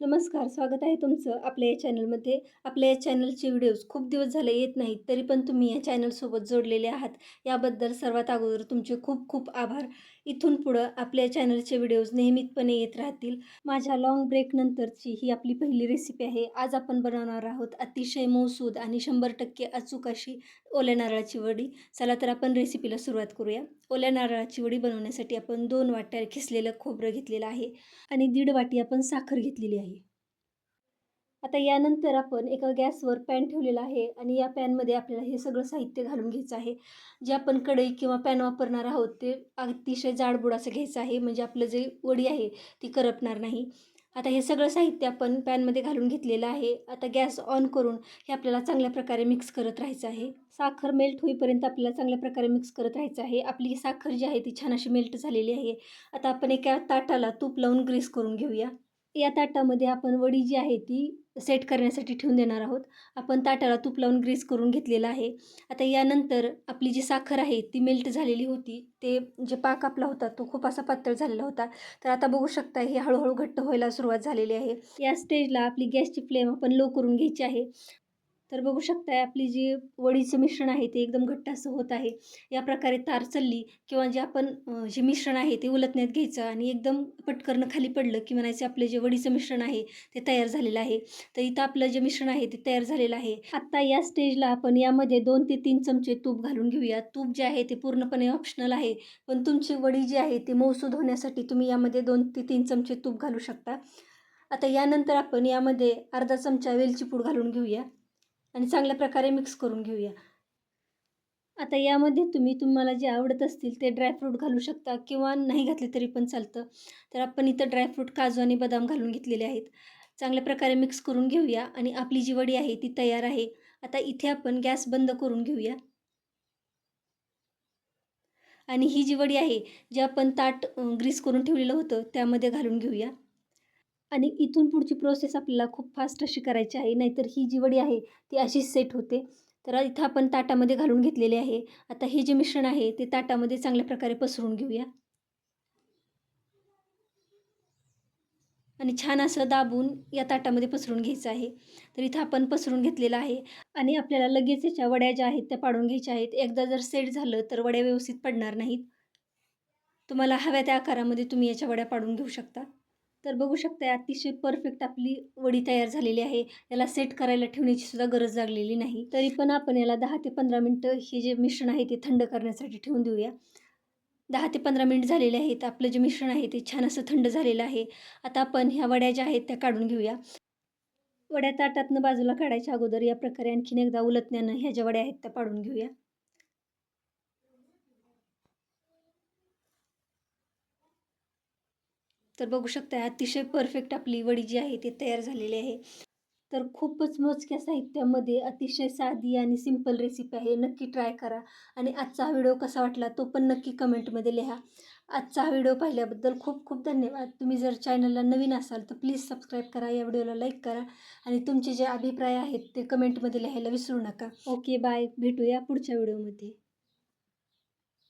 नमस्कार स्वागत आहे तुमचं आपल्या या चॅनलमध्ये. आपल्या या चॅनलचे व्हिडिओज खूप दिवस झाले येत नाहीत तरी पण तुम्ही या चॅनलसोबत जोडलेले आहात. याबद्दल सर्वात अगोदर तुमचे खूप खूप आभार. इथून पुढं आपल्या चॅनलचे व्हिडिओज नेहमीतपणे येत राहतील. माझ्या लॉंग ब्रेकनंतरची ही आपली पहिली रेसिपी आहे. आज आपण बनवणार आहोत अतिशय मौसूद आणि शंभर टक्के अचूक अशी ओल्या नारळाची वडी. चला तर आपण रेसिपीला सुरुवात करूया. ओल्या नारळाची वडी बनवण्यासाठी आपण दोन वाट्या खिसलेलं खोबरं घेतलेलं आहे आणि दीड वाटी आपण साखर घेतलेली आहे. आता यानंतर आपण एका गॅसवर पॅन ठेवलेला आहे आणि या पॅनमध्ये आपल्याला हे सगळं साहित्य घालून घ्यायचं आहे. जे आपण कढई किंवा पॅन वापरणार आहोत ते अतिशय जाडबुडाचं घ्यायचं आहे. म्हणजे आपलं जे वडी आहे ती करपणार नाही. आता हे सगळं साहित्य आपण पॅनमध्ये घालून घेतलेलं आहे. आता गॅस ऑन करून हे आपल्याला चांगल्या प्रकारे मिक्स करत राहायचं आहे. साखर मेल्ट होईपर्यंत आपल्याला चांगल्या प्रकारे मिक्स करत राहायचं आहे. आपली साखर जी आहे ती छान अशी मेल्ट झालेली आहे. आता आपण एका ताटाला तूप लावून ग्रीस करून घेऊया. या ताटामध्ये आपण वडी जी आहे ती सेट करण्यासाठी ठेवून देणार आहोत. आपण ताटाला तूप लावून ग्रीस करून घेतलेलं आहे. आता यानंतर आपली जी साखर आहे ती मेल्ट झालेली होती. ते जे पाक आपला होता तो खूप असा पातळ झालेला होता. तर आता बघू शकता हे हळूहळू घट्ट व्हायला सुरुवात झालेली आहे. या स्टेजला आपली गॅसची फ्लेम आपण लो करून घ्यायची आहे. तर बघू शकताय आपली जी वडीचं मिश्रण आहे ते एकदम घट्ट असं होत आहे. या प्रकारे तार चालली किंवा जे आपण जे मिश्रण आहे ते उलटण्यात घ्यायचं आणि एकदम पटकरनं खाली पडलं की म्हणायचं आपले जे वडीचं मिश्रण आहे ते तयार झालेलं आहे. तर इथं आपलं जे मिश्रण आहे ते तयार झालेलं आहे. आत्ता या स्टेजला आपण यामध्ये दोन ते तीन चमचे तूप घालून घेऊया. तूप जे आहे ते पूर्णपणे ऑप्शनल आहे. पण तुमची वडी जी आहे ती मौसूद होण्यासाठी तुम्ही यामध्ये दोन ते तीन चमचे तूप घालू शकता. आता यानंतर आपण यामध्ये अर्धा चमचा वेलची पूड घालून घेऊया. आणि चांगल्या प्रकारे मिक्स करून घेऊया. आता यामध्ये तुम्ही तुम्हाला जे आवडत असतील ते ड्रायफ्रूट घालू शकता किंवा नाही घातले तरी पण चालतं. तर आपण इथं ड्रायफ्रूट काजू आणि बदाम घालून घेतलेले आहेत. चांगल्या प्रकारे मिक्स करून घेऊया आणि आपली जी वडी आहे ती तयार आहे. आता इथे आपण गॅस बंद करून घेऊया. आणि ही जी वडी आहे जे आपण ताट ग्रीस करून ठेवलेलं होतं त्यामध्ये घालून घेऊया. आणि इथून पुढची प्रोसेस आपल्याला खूप फास्ट अशी करायची आहे. नाहीतर ही जी वडी आहे ती अशीच सेट होते. तर इथं आपण ताटामध्ये घालून घेतलेले आहे. आता हे जे मिश्रण आहे ते ताटामध्ये चांगल्या प्रकारे पसरून घेऊया. आणि छान असं दाबून या ताटामध्ये पसरून घ्यायचं आहे. तर इथं आपण पसरून घेतलेलं आहे. आणि आपल्याला लगेच याच्या वड्या ज्या आहेत त्या पाडून घ्यायच्या आहेत. एकदा जर सेट झालं तर वड्या व्यवस्थित पडणार नाहीत. तुम्हाला हव्या त्या आकारामध्ये तुम्ही याच्या वड्या पाडून घेऊ शकता. तर बघू शकता अतिशय परफेक्ट आपली वडी तयार झालेली आहे. याला सेट करायला ठेवण्याची सुद्धा गरज लागलेली नाही. तरी पण आपण याला दहा ते पंधरा मिनटं हे जे मिश्रण आहे ते थंड करण्यासाठी ठेवून देऊया. दहा ते पंधरा मिनिट झालेले आहेत. आपलं जे मिश्रण आहे ते छान असं थंड झालेलं आहे. आता आपण ह्या वड्या ज्या आहेत त्या काढून घेऊया. वड्या ताटातनं बाजूला काढायच्या अगोदर या प्रकारे आणखीन एकदा उलटण्यानं ह्या ज्या वड्या आहेत त्या पाडून घेऊया. तर बघू शकता अतिशय परफेक्ट आपली वडी जी आहे ती तयार झालेली आहे. तर खूपच मोजक्या साहित्यामध्ये अतिशय साधी आणि सिंपल रेसिपी आहे. नक्की ट्राय करा. आणि आजचा हा व्हिडिओ कसा वाटला तो पण नक्की कमेंटमध्ये लिहा. आजचा हा व्हिडिओ पाहिल्याबद्दल खूप खूप धन्यवाद. तुम्ही जर चॅनलला नवीन असाल तर प्लीज सबस्क्राईब करा. या व्हिडिओला लाईक करा. आणि तुमचे जे अभिप्राय आहेत ते कमेंटमध्ये लिहायला विसरू नका. ओके बाय भेटूया पुढच्या व्हिडिओमध्ये